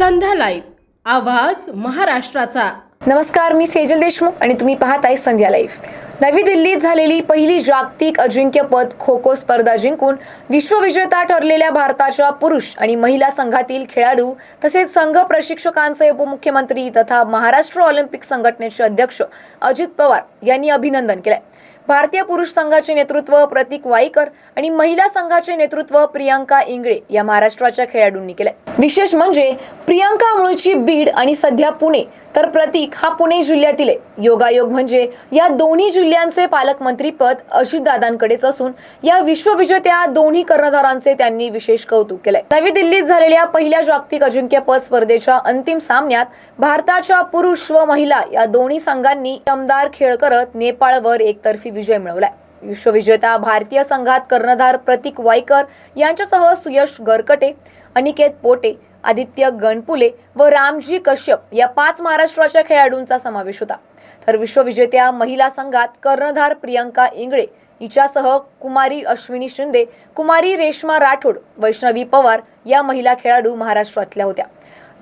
संध्या live आवाज महाराष्ट्राचा. नमस्कार मी सेजल देशमुख आणि तुम्ही पाहताय संध्या लाईव्ह. नवी दिल्लीत झालेली पहिली जागतिक अजिंक्यपद खो खो स्पर्धा जिंकून विश्वविजेता ठरलेल्या भारताच्या पुरुष आणि महिला संघातील खेळाडू तसेच संघ प्रशिक्षकांचे उपमुख्यमंत्री तथा महाराष्ट्र ऑलिम्पिक संघटनेचे अध्यक्ष अजित पवार यांनी अभिनंदन केलंय. भारतीय पुरुष संघाचे नेतृत्व प्रतीक वाईकर आणि महिला संघाचे नेतृत्व प्रियांका इंगळे या महाराष्ट्राच्या खेळाडूंनी केलंय. विशेष म्हणजे प्रियांका मुळची बीड आणि सध्या पुणे तर प्रतीक हा पुणे जिल्ह्यातील आहे. योगायोग म्हणजे या दोन्ही जिल्ह्यांचे पालकमंत्रीपद अजितदादांकडेच असून या विश्वविजेत्या दोन्ही कर्णधारांचे त्यांनी विशेष कौतुक केलंय. नवी दिल्लीत झालेल्या पहिल्या जागतिक अजिंक्यपद स्पर्धेच्या अंतिम सामन्यात भारताच्या पुरुष व महिला या दोन्ही संघांनी दमदार खेळ करत नेपाळवर एकतर्फी विजय मिळवलाय. विश्वविजेता भारतीय संघात कर्णधार प्रतीक वाईकर यांच्यासह सुयश गरकटे अनिकेत पोटे आदित्य गणपुले व रामजी कश्यप या पाच महाराष्ट्राच्या खेळाडूंचा समावेश होता. तर विश्वविजेत्या महिला संघात कर्णधार प्रियंका इंगळे हिच्यासह कुमारी अश्विनी शिंदे कुमारी रेश्मा राठोड वैष्णवी पवार या महिला खेळाडू महाराष्ट्रातल्या होत्या.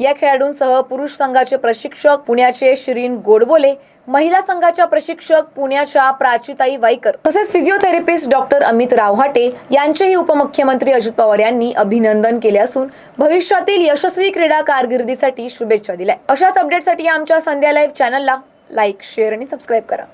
या खेळाडूंसह पुरुष संघाचे प्रशिक्षक पुण्याचे शिरीन गोडबोले महिला संघाच्या प्रशिक्षक पुण्याच्या प्राचीताई वाईकर तसेच फिजिओथेरपिस्ट डॉक्टर अमित रावहाटे यांचेही उपमुख्यमंत्री अजित पवार यांनी अभिनंदन केले असून भविष्यातील यशस्वी क्रीडा कारकिर्दीसाठी शुभेच्छा दिल्या अशाच अपडेटसाठी आमच्या संध्या लाईव्ह चॅनलला लाईक शेअर आणि सबस्क्राईब करा.